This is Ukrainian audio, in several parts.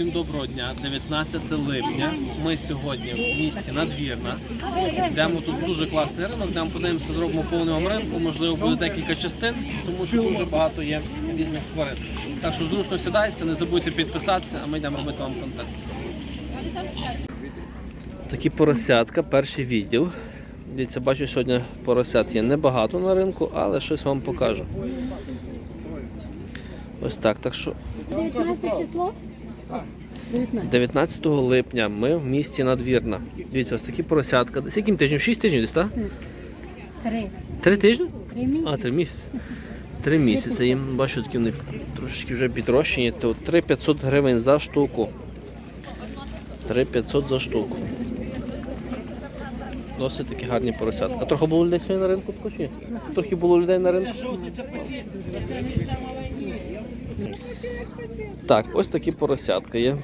Всім доброго дня, 19 липня. Ми сьогодні в місті Надвірна. Йдемо тут дуже класний ринок, йдемо подивимося, зробимо повний вам ринку. Можливо, буде декілька частин, тому що дуже багато є різних тварин. Так що зручно сідайтеся, не забудьте підписатися, а ми йдемо робити вам контент. Такі поросятка, перший відділ. Дивіться, бачу, сьогодні поросят є небагато на ринку, але щось вам покажу. Ось так. Так що 19 число? 19. 19 липня ми в місті Надвірна. Дивіться, ось такі поросятка. З яким тижнем? 6 тижнів десь, так? Три. Три тижні? Три місяці. А, три місяці. Три місяці. Їм бачу, такі вони трошечки вже підрощені. То 3500 гривень за штуку. 3500 за штуку. Досить такі гарні поросятка. А трохи було людей сьогодні на ринку також? Трохи було людей на ринку. Так, ось такі поросятка є.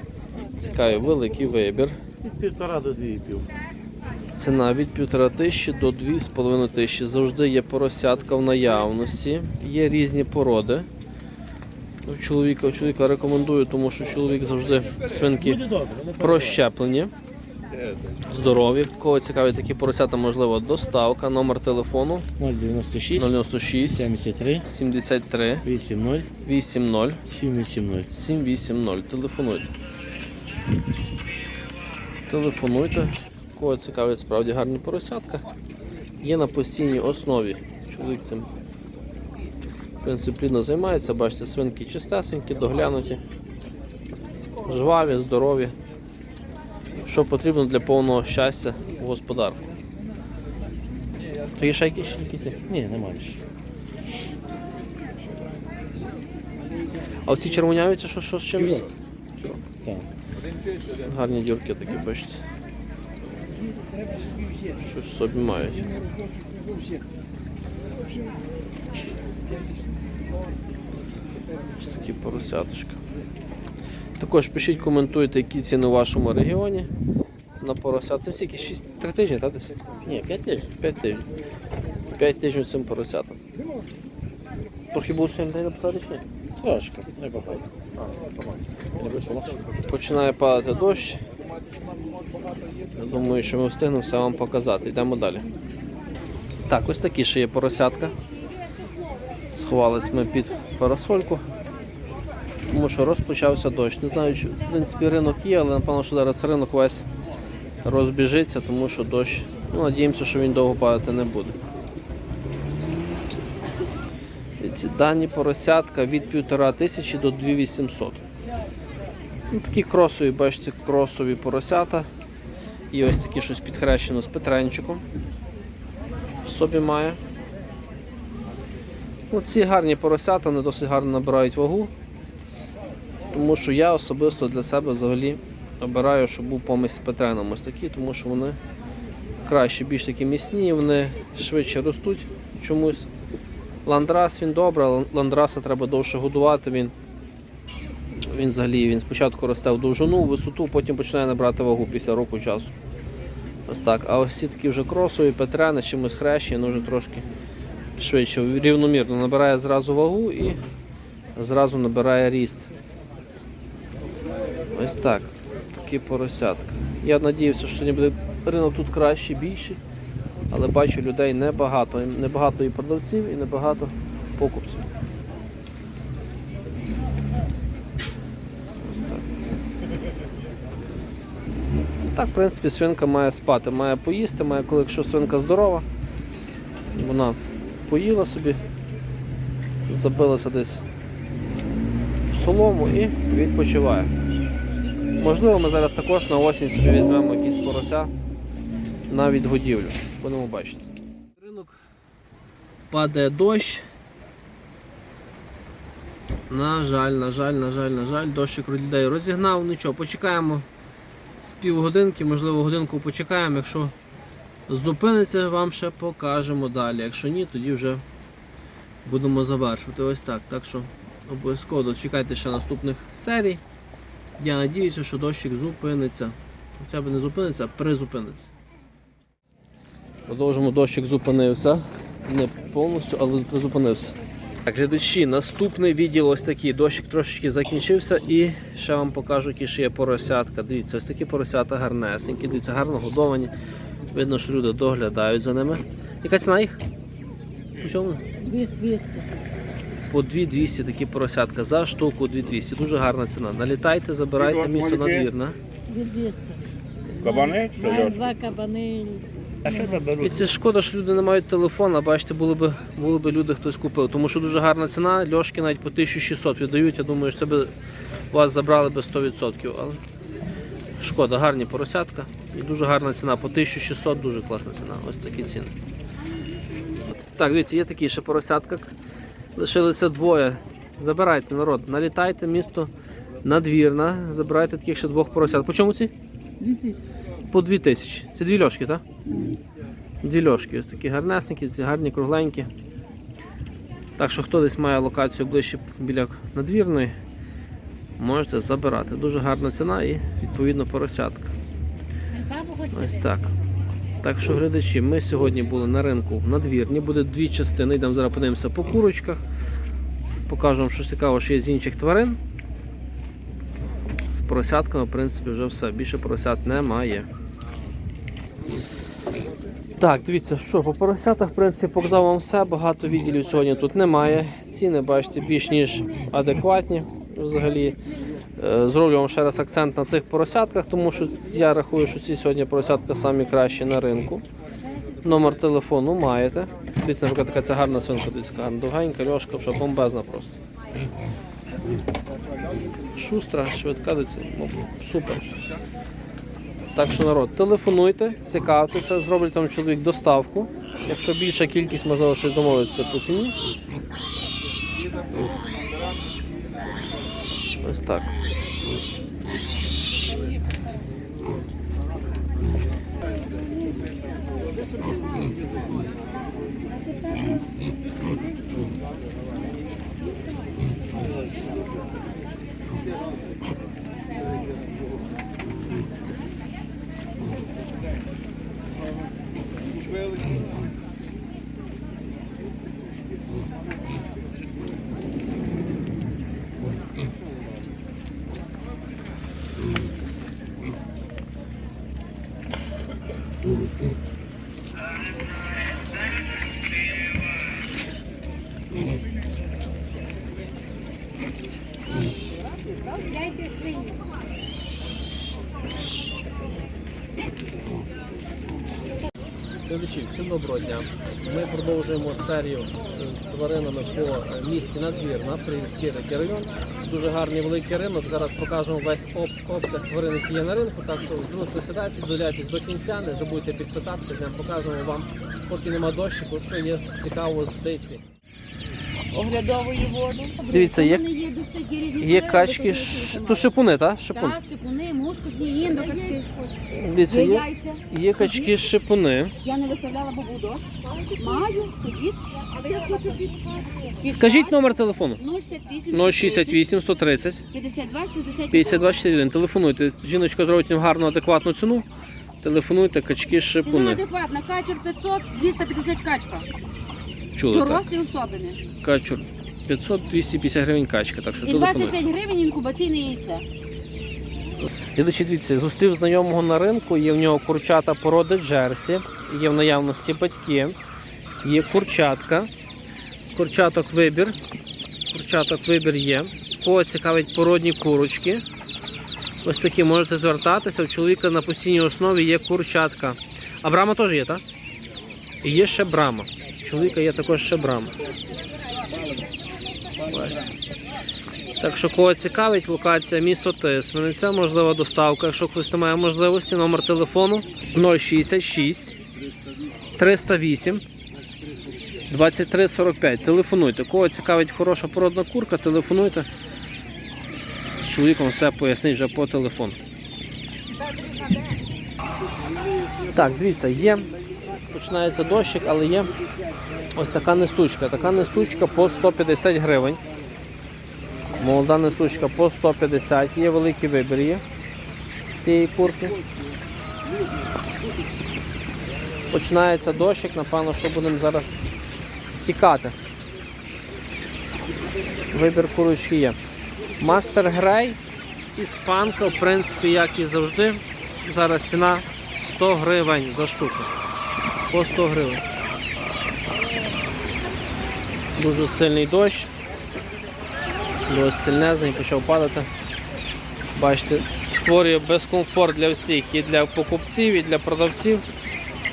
Цікавий великий вибір. Від півтора до дві і пів. Ціна від півтора тисячі до дві з половиною тисячі. Завжди є поросятка в наявності. Є різні породи. У чоловіка, у чоловіка рекомендую, тому що чоловік завжди свинки прощеплені, здорові. Кого цікаві такі поросята, можливо, доставка, номер телефону 096 096 73 73 80 80 780. 780. Телефонуйте. Телефонуйте. Кого цікавить справді гарні поросятка. Є на постійній основі. Чоловік цим в принципі, плідно займається. Бачите, свинки чистесенькі, доглянуті, жваві, здорові. Що потрібно для повного щастя у господарку. То є ще якісь? Ні, нема більше. А оці червоняві, що, що з чимось? Так. Гарні дюрки такі, бачите. Щось собі мають. Ось такі поросяточка. Також пишіть, коментуйте, які ціни у вашому регіоні на поросят. Це скільки? 6, 3 тижні, так? Ні, 5 тисяч. 5 тижнів. 5 тижнів цим поросятам. Трохи було сьогодні день написати чи ні? Трошки. Не полегше. Починає падати дощ. Я думаю, що ми встигнемо все вам показати. Йдемо далі. Так, ось такі ще є поросятка. Сховались ми під парасольку. Тому що розпочався дощ. Не знаю, чи в принципі ринок є, але напевно, що зараз ринок весь розбіжиться, тому що дощ. Ну, надіємося, що він довго падати не буде. Ці дані поросятка від 1500 до 2800. Ну, такі кросові, бачите, кросові поросята. І ось такі щось підхрещено з Петренчиком. В собі має. Ці гарні поросята, вони досить гарно набирають вагу. Тому що я особисто для себе взагалі обираю, щоб був помість з Петреном ось такі, тому що вони краще, більш такі міцні, вони швидше ростуть чомусь. Ландрас він добре, ландраса треба довше годувати. Він він взагалі він спочатку росте в довжину, в висоту, потім починає набрати вагу після року часу. Ось так. А ось ці такі вже кросові, петрени, чимось хрещені, ну вже трошки швидше, рівномірно набирає зразу вагу і зразу набирає ріст. Ось так. Такі поросятка. Я надіявся, що буде ринок тут кращий, більший. Але бачу людей небагато. Небагато і продавців, і небагато покупців. Ось так. Так, в принципі, свинка має спати, має поїсти, має, коли якщо свинка здорова, вона поїла собі, забилася десь в солому і відпочиває. Можливо, ми зараз також на осінь собі візьмемо якісь порося на відгодівлю. Будемо бачити. Ринок падає дощ. На жаль, на жаль, на жаль, на жаль, дощик людей розігнав. Нічого, почекаємо з півгодинки, можливо, годинку почекаємо. Якщо зупиниться, вам ще покажемо далі. Якщо ні, тоді вже будемо завершувати. Ось так. Так що обов'язково дочекайте ще наступних серій. Я надіюся, що дощик зупиниться. Хоча б не зупиниться, а призупиниться. Продовжимо, дощик зупинився. Не повністю, але призупинився. Так, глядачі, наступний відділ ось такий. Дощик трошечки закінчився і ще вам покажу, які ще є поросятка. Дивіться, ось такі поросята гарнесенькі, дивіться, гарно годовані. Видно, що люди доглядають за ними. Яка ціна їх? По чому? 200. По 2200 такі поросятка за штуку 2200. Дуже гарна ціна. Налітайте, забирайте місто надвірна. 200. Кабани чи Маю Льошка? два кабани. А що І це шкода, що люди не мають телефона, бачите, були б, були б люди хтось купив. Тому що дуже гарна ціна, льошки навіть по 1600 віддають. Я думаю, що це би вас забрали би 100%. Але шкода, гарні поросятка. І дуже гарна ціна. По 1600 дуже класна ціна. Ось такі ціни. Так, дивіться, є такі ще поросятка. Лишилися двоє. Забирайте народ, налітайте місто надвірна, забирайте таких ще двох поросят. По чому ці? 2000. По 2000. Це дві льошки, так? Дві льошки, ось такі гарнесенькі, ці гарні, кругленькі. Так що хто десь має локацію ближче біля надвірної, можете забирати. Дуже гарна ціна і відповідно поросятка. Ось так. Так що, глядачі, ми сьогодні були на ринку в надвірні. Буде дві частини. Йдемо зараз подивимося по курочках. Покажу вам щось цікаве, що є з інших тварин. З поросятками, в принципі, вже все. Більше поросят немає. Так, дивіться, що по поросятах, в принципі, показав вам все. Багато відділів сьогодні тут немає. Ціни, бачите, більш ніж адекватні. Взагалі, зроблю вам ще раз акцент на цих поросятках, тому що я рахую, що ці сьогодні поросятка самі кращі на ринку. Номер телефону маєте. Дивіться, наприклад, така ця гарна свинка, дивіться, гарна довгенька, льошка, що бомбезна просто. Шустра, швидка, дивіться, ну, супер. Так що народ, телефонуйте, цікавтеся, зроблять там чоловік доставку. Якщо більша кількість, можливо, щось домовитися по ціні. Ось так. Thank you. Глядачі, всім доброго дня. Ми продовжуємо серію з тваринами по е, місті надвір на такий район. Дуже гарний великий ринок. Зараз покажемо весь об- обсяг тварин, які є на ринку. Так що зручно сідайте, доляйтесь до кінця, не забудьте підписатися, Днем покажемо вам, поки нема дощику, що є цікавого з птиці. Оглядової воду. Дивіться, є- У є досить різні Є качки, котрі ш- то шипуни, так? Так, Шипун. шипуни, мускусні, індокачки, Дивіться, є є, яйця. є качки шипуни. Я не виставляла, бо був дощ. Маю, ходіть. Скажіть номер телефону. 068 068 130 52 60 52 61. Телефонуйте. Жіночка зробить вам гарну адекватну ціну. Телефонуйте, качки Ціна шипуни. адекватна. Качур 500, 250 качка. Чули так? Дорослі особини. Качур 500-250 гривень качка, так що І 25 гривень інкубаційне яйце. Глядачі, дивіться, зустрів знайомого на ринку, є в нього курчата породи Джерсі, є в наявності батьки, є курчатка, курчаток вибір. Курчаток вибір є. Кого цікавить породні курочки. Ось такі можете звертатися. У чоловіка на постійній основі є курчатка. А брама теж є, так? І є ще брама. Чоловіка є також ще брама. Так що кого цікавить, локація місто Тисмениця, можлива доставка, якщо хтось не має можливості, номер телефону 066 308 2345. Телефонуйте. Кого цікавить хороша породна курка, телефонуйте. З чоловіком все пояснить вже по телефону. Так, дивіться, є. Починається дощик, але є ось така несучка. Така несучка по 150 гривень. Молода несучка по 150, є великий вибір є цієї курки. Починається дощик, напевно, що будемо зараз стікати. Вибір курочки є. Мастер Грей, іспанка, в принципі, як і завжди. Зараз ціна 100 гривень за штуку. По 100 гривень. Дуже сильний дощ. Дощ сильнезний, почав падати. Бачите, створює безкомфорт для всіх, і для покупців, і для продавців,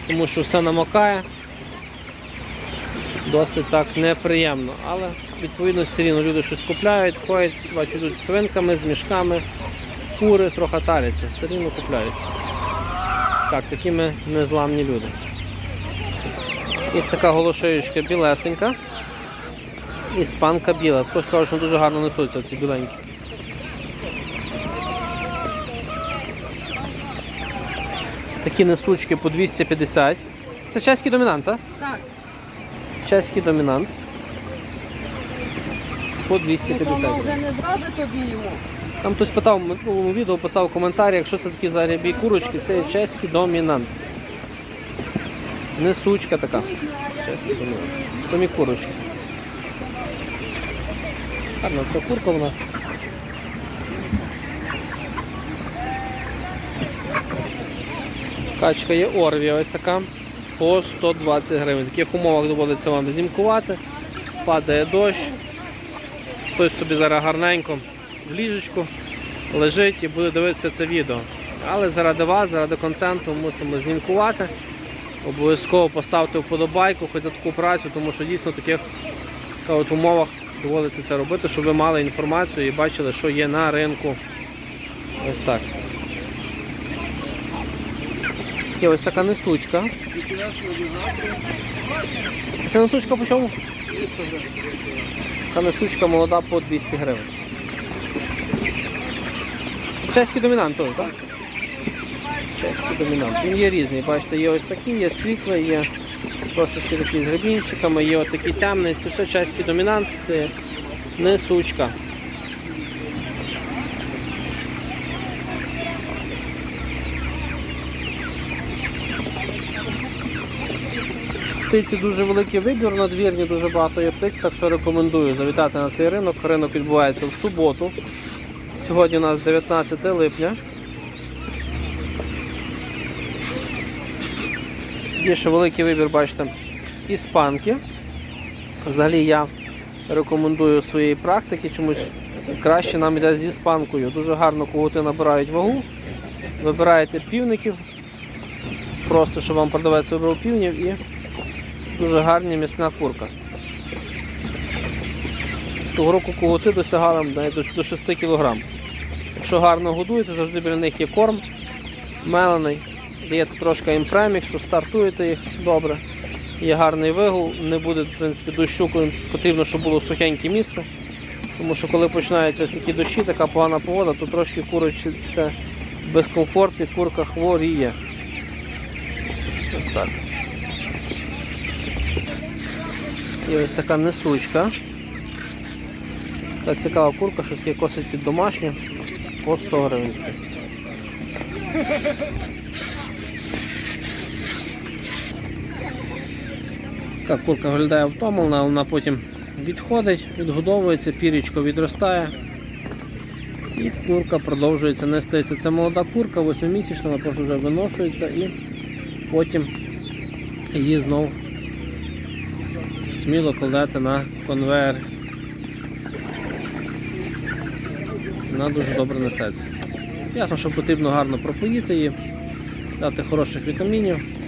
тому що все намокає. Досить так неприємно, але відповідно все рівно люди щось купляють, ходять, бачу, йдуть з свинками, з мішками, кури трохи таляться, все рівно купляють. Так, такі ми незламні люди. Є така голошеючка білесенька. Іспанка біла. Також кажуть, що дуже гарно несуться ці біленькі. Такі несучки по 250. Це чеський домінант, так? Так. Чеський домінант. По 250. Воно вже не зробить тобі йому. Там хтось питав минулому відео, писав в коментарях, що це такі за рябі курочки, це чеський домінант. Несучка така. Чеський. Самі курочки. Гарна така курка вона. Качка є Орвія ось така. По 120 гривень. В таких умовах доводиться вам знімкувати. Падає дощ. Хтось собі зараз гарненько в ліжечку лежить і буде дивитися це відео. Але заради вас, заради контенту мусимо знімкувати. Обов'язково поставте вподобайку хоч за таку працю, тому що дійсно в таких от умовах доводиться це робити, щоб ви мали інформацію і бачили, що є на ринку. Ось так. Є ось така несучка. Це несучка по чому? Та несучка молода по 200 гривень. Чеський домінант той, так? Чеський домінант. Є різний. Бачите, є ось такі, є світлий, є трошечки такі з гребінчиками, є ось такий темний. Це все чеський домінант, це несучка. Птиці дуже великий вибір, надвірні дуже багато є птиць, так що рекомендую завітати на цей ринок. Ринок відбувається в суботу. Сьогодні у нас 19 липня. Є ще великий вибір, бачите, іспанки. Взагалі я рекомендую своєї практики, чомусь краще нам йде з іспанкою. Дуже гарно когути набирають вагу. Вибираєте півників, просто щоб вам продавець вибрав півнів і дуже гарна м'ясна курка. Того року коготи досягали навіть до 6 кг. Якщо гарно годуєте, завжди біля них є корм мелений, даєте трошки імпреміксу, стартуєте їх добре. Є гарний вигул, не буде в принципі, дощу, потрібно, щоб було сухеньке місце. Тому що коли починаються ось такі дощі, така погана погода, то трошки курочці це безкомфорт і курка хворіє. Ось так. І ось така несучка. Така цікава курка, щось таке косить під домашнє по 100 гривень. Така курка виглядає втомлена, але вона потім відходить, відгодовується, пірічко відростає. І курка продовжується нестися. Це молода курка, 8-місячна, вона просто вже виношується і потім її знов сміло кладете на конвейер. Вона дуже добре несеться. Ясно, що потрібно гарно пропоїти її, дати хороших вітамінів.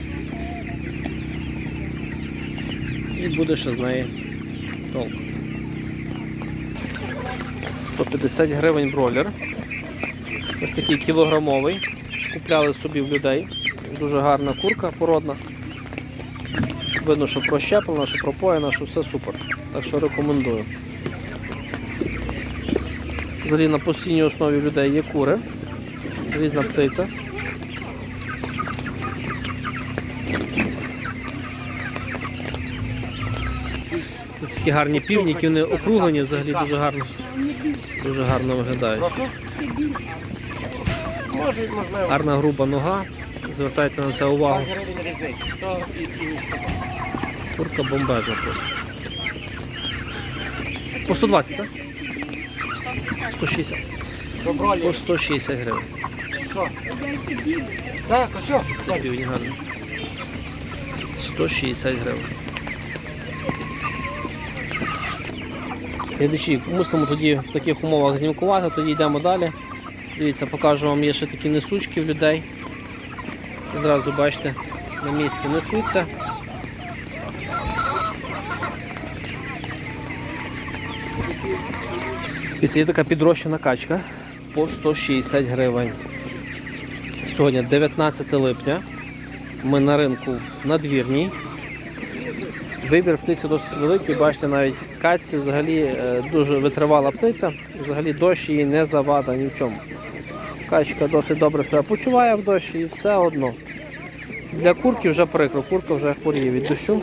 І буде ще з неї толк. 150 гривень бролер. Ось такий кілограмовий. Купляли собі в людей. Дуже гарна курка породна. Видно, що прощеплена, що пропоєна, що все супер. Так що рекомендую. Взагалі на постійній основі людей є кури. Різна птиця. Такі гарні півніки, вони округлені взагалі дуже гарно. Дуже гарно виглядають. Гарна груба нога. Звертайте на це увагу. 20 гривень різниці. 100 і, і 120. Курка бомбезна просто. По 120, так? 160. По 160 гривень. Що? Так, ось. Це півні гарні. 160 гривень. Глядачі, мусимо тоді в таких умовах знімкувати, тоді йдемо далі. Дивіться, покажу вам, є ще такі несучки в людей. Зразу бачите, на місці несуться. Є така підрощена качка по 160 гривень. Сьогодні 19 липня. Ми на ринку в надвірній. Вибір птиці досить великий. Бачите, навіть каці взагалі е, дуже витривала птиця. Взагалі дощ її не завада ні в чому. Качка досить добре себе почуває в дощі і все одно. Для курки вже прикро, курка вже хворіє від дощу.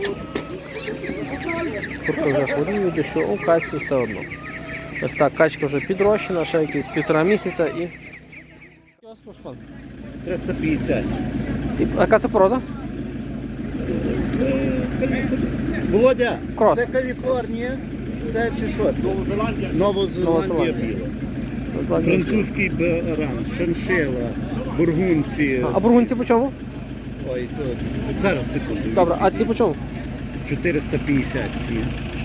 Курка вже хворіє від дощу, у каці все одно. Ось так, качка вже підрощена, ще якісь півтора місяця і. 350. Ці- А яка це порода? Це. Володя, Крос. це Каліфорнія. Це чи що? Це Новозеландія. Новозеландія Новозеландія. біла. Французький баран, шиншила, бургунці. А бургунці по чому? Ой, то... Зараз секунду. Добре, а ці по чому? 450 ці.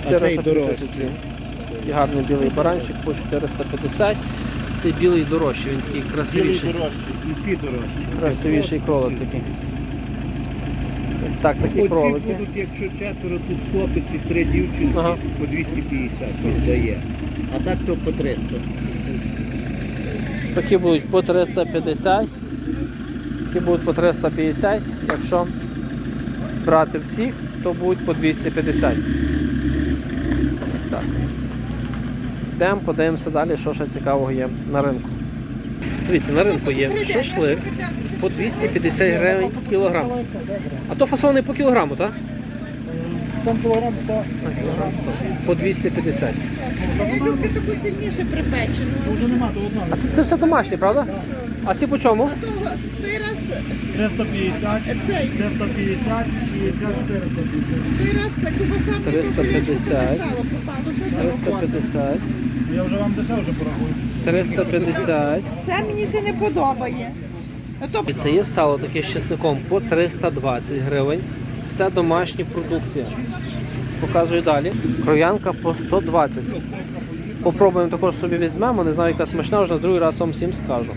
А цей 450 дорожчий. ці. І гарний білий баранчик по 450. Цей білий дорожчий, він такий Білий красивіший. дорожчий і ці дорожчі. Красивіший кролик такий. Ось так, такі Оці кролики. будуть, якщо четверо, тут хлопець і три дівчинки, Ага. по 250 віддає. А так то по 300. Такі будуть по 350. Такі будуть по 350. Якщо брати всіх, то будуть по 250. Ось так. Йдемо, подивимося далі, що ще цікавого є на ринку. Дивіться, на ринку є шашлик по 250 гривень кілограм. А то фасований по кілограму, так? Там кілограм 100. А, кілограм 100. По 250. Я люблю таку сильніше припечену. Вже нема, то одна. А це, це все домашнє, правда? А ці по чому? Того той раз, 350, цей, 350 і ця 450. той раз кубаса 350. сало попало. Що за робота? 350. Я вже вам дешевше порахую. 350. Це мені це не подобає. І це є сало таке з чесником по 320 гривень. Все домашня продукція. Показую далі. Кров'янка по 120. Попробуємо також собі візьмемо, не знаю, яка смачна, вже на другий раз вам всім скажу.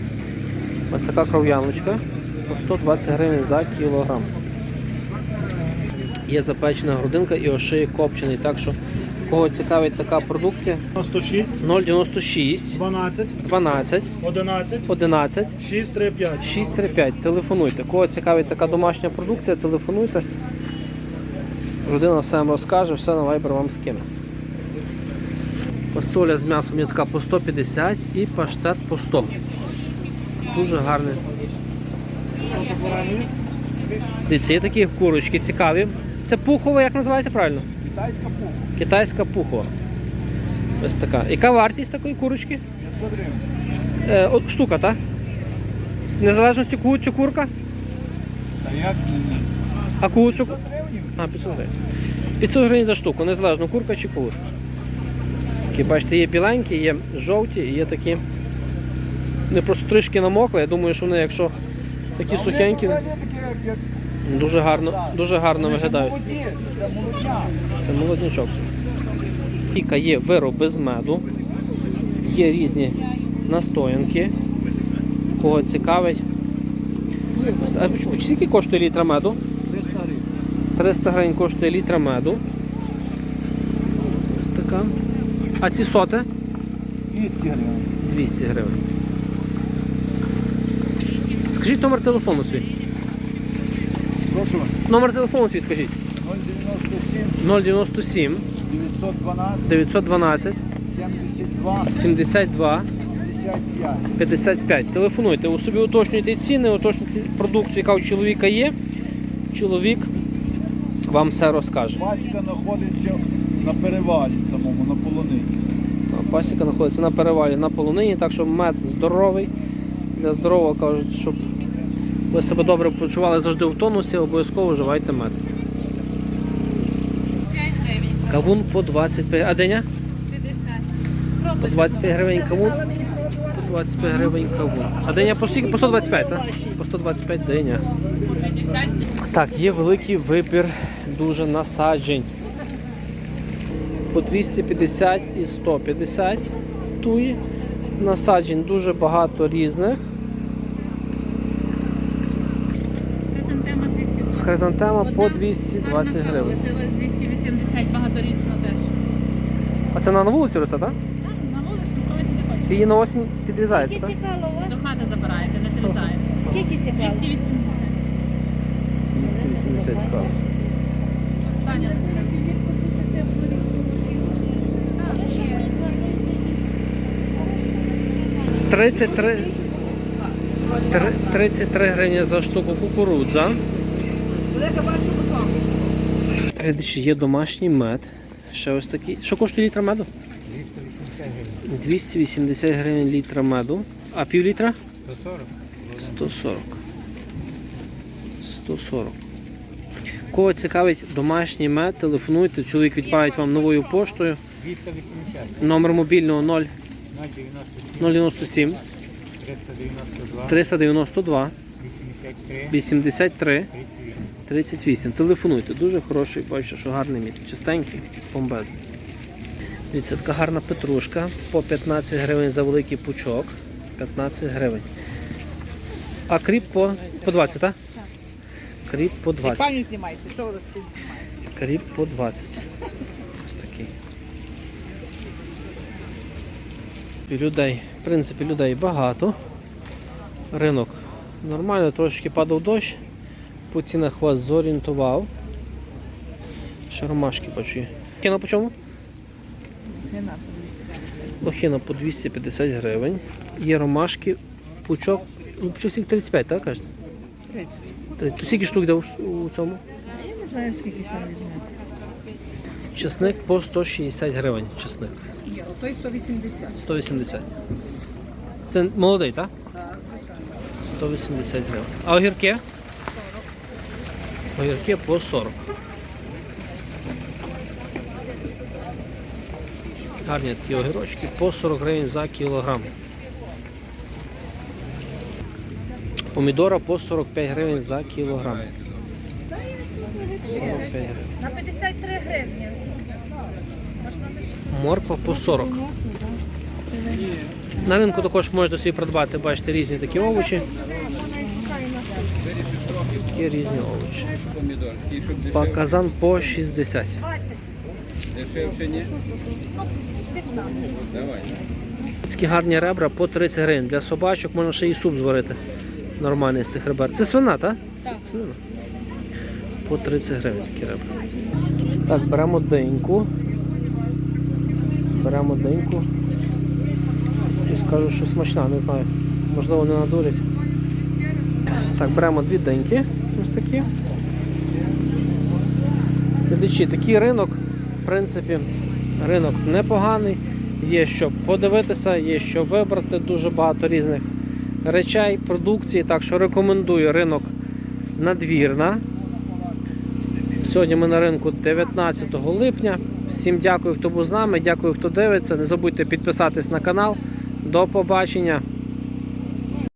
Ось така кров'яночка по 120 гривень за кілограм. Є запечена грудинка і ошиє копчений. Так що, кого цікавить така продукція, 106, 096 12, 12 11, 11 6, 3, 5. 635. Телефонуйте. Кого цікавить така домашня продукція, телефонуйте. Людина все вам розкаже, все на Viber вам скине. Фасоля з м'ясом є така по 150 і паштет по 100. Дуже гарний. Дивіться, є такі курочки цікаві. Це пухова, як називається правильно? Китайська пуха. Китайська пухова. Ось така. Яка вартість такої курочки? 500 гривень. Е, от штука, так? Незалежності кут чи курка? А як ні? А курочок? А, 500 гривень. 500 гривень за штуку, незалежно курка чи кур. Такі, бачите, є біленькі, є жовті є такі. Вони просто трішки намокли. Я думаю, що вони, якщо такі сухенькі, дуже гарно, дуже гарно виглядають. Це молодня. Це молоднячок. Віка є вироби з меду, є різні настоянки. Кого цікавить. А скільки коштує літра меду? 300 гривень. 300 гривень коштує літра меду. Ось така. А ці соти 200 гривень. 200 гривень. Скажіть номер телефону свій. Прошу. Номер телефону свій скажіть. 097, 097 912, 912 72, 72 55. 55. Телефонуйте, ви собі уточнюйте ціни, уточнюйте продукцію, яка у чоловіка є. Чоловік вам все розкаже. Пасіка знаходиться на перевалі самому, на полонині. Пасіка знаходиться на перевалі на полонині, так що мед здоровий. Для здорового кажуть, щоб ви себе добре почували завжди в тонусі, обов'язково вживайте мед. 5 гривень. Кавун по 25. А диня? По 25 гривень кавун. По 25 гривень кавун. А диня по скільки? По 125, так? По 125 диня. Так, є великий вибір дуже насаджень. По 250 і 150 туї. Насаджень дуже багато різних. Хризантема 220. Хризантема по 220 гарна гривень. Лишилось 280, багаторічно теж. А це на вулицю росте, так? Так, на вулицю, коли ти хочеш. Її на осінь підрізається, Скільки так? цікаво у вас? До хати забираєте, не зрізаєте. Скільки цікаво? 280. 280 кав. Остання. – 33, 33 гривні за штуку кукурудза. Глядачі, є домашній мед. Ще ось такий. Що коштує літра меду? 280 гривень літра меду. А пів літра? 140. 140. 140. Кого цікавить домашній мед, телефонуйте, чоловік відправить вам новою поштою. 280, Номер мобільного 0 097, 097 392, 392 83, 83 38. 38. Телефонуйте. Дуже хороший, бачите, що гарний мід. Чистенький, бомбезний. Дивіться, така гарна петрушка по 15 гривень за великий пучок. 15 гривень. А кріп по, по 20, так? Кріп по 20. Паню знімайте, що ви розповідаєте? Кріп по 20. Ось такий. Людей, в принципі, людей багато. Ринок нормально, трошки падав дощ. По цінах вас зорієнтував. Ще ромашки бачу. є. Лохина по чому? Лохина по 250 гривень. Є ромашки, пучок. Ну, пучок скільки 35, так кажете? 30. 30. То скільки штук йде у, у цьому? Я не знаю, скільки там візьмете. Чесник по 160 гривень. Чесник. Ні, той 180. 180. Це молодий, так? Так, звичайно. 180 гривень. А огірки? Огірки по 40. Гарні такі огірочки по 40 гривень за кілограм. Помідора по 45 гривень за кілограм. 45 гривень. На 53 гривні. Морква по 40. На ринку також можете собі придбати, бачите, різні такі овочі. Такі різні овочі. Баказан по 60. Такі гарні ребра по 30 гривень. Для собачок можна ще і суп зварити. Нормальний з цих ребер. Це свина, так? Так. Свина. По 30 гривень такі ребра. Так, беремо деньку. Беремо деньку. І скажу, що смачна, не знаю. Можливо, не надурять. Так, беремо дві деньки. Ось такі. Глядачі, такий ринок, в принципі, ринок непоганий. Є що подивитися, є що вибрати, дуже багато різних речей, продукції. Так що рекомендую ринок надвірна. Сьогодні ми на ринку 19 липня. Всім дякую, хто був з нами, дякую, хто дивиться. Не забудьте підписатись на канал. До побачення.